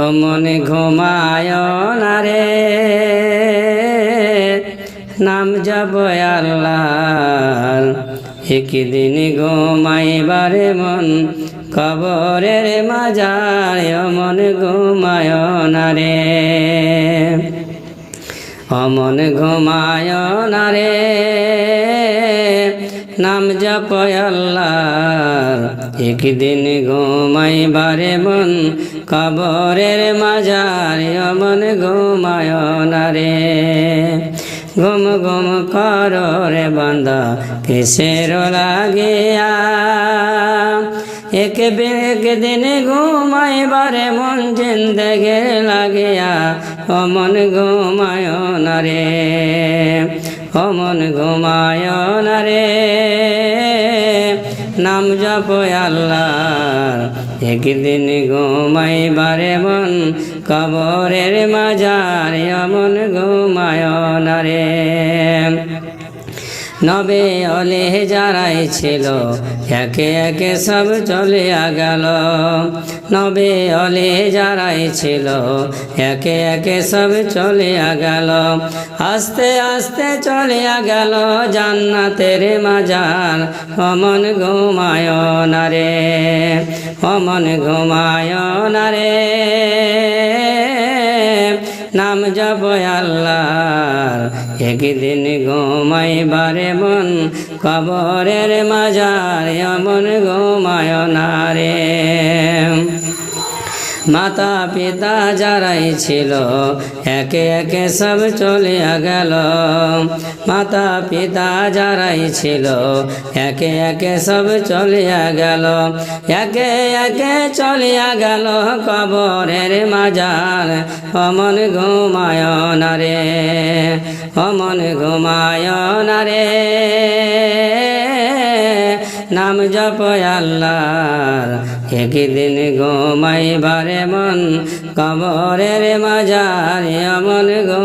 ও মন ঘুমায় না রে। নাম জপ আল্লাহ একদিন ঘুমাইবারে মন কবরের মাজায় অমন মন ঘুমায় না রে। অমন ঘুমায় না রে। নাম জপ আল্লাহর একদিন ঘুমাইবারে মন, কবরের মাজার অমন ঘুমায় না রে। ঘুম ঘুম কর রে বান্দা, কিসের লাগিয়া? এক বেগ দিন ঘুমাইবারে মন, জিন্দগে লাগিয়া অমন ঘুমায় না রে। অমন ঘুমায় রে। নাম জপ আল্লাহর। একদিন ঘুমাইবারে মন কবরের মাজার অমন ঘুম নবে অলে যারাই ছিল, একে একে সব চলে গেল। নবে অলে যারাই ছিল, একে একে সব চলে গেল। আস্তে আস্তে চলে গেল জান্নাতের মাজার। অমন ঘুমায় না রে, অমন ঘুমায় না রে। জপ একদিন ঘুমাইবারে মন কবরের মাজার এমন ঘুমায় না রে। মাতা পিতা যারাই ছিল, একে একে সব চলে গেল। মাতা পিতা যারাই ছিল, একে একে সব চলে গেল। একে একে চলে গেল কবরের মাজার। অমন ঘুমায় রে, অমন ঘুমায় রে। নাম জপ আল্লাহর। একদিন ঘুমাইবারে মন কবরের মাজার অমন গো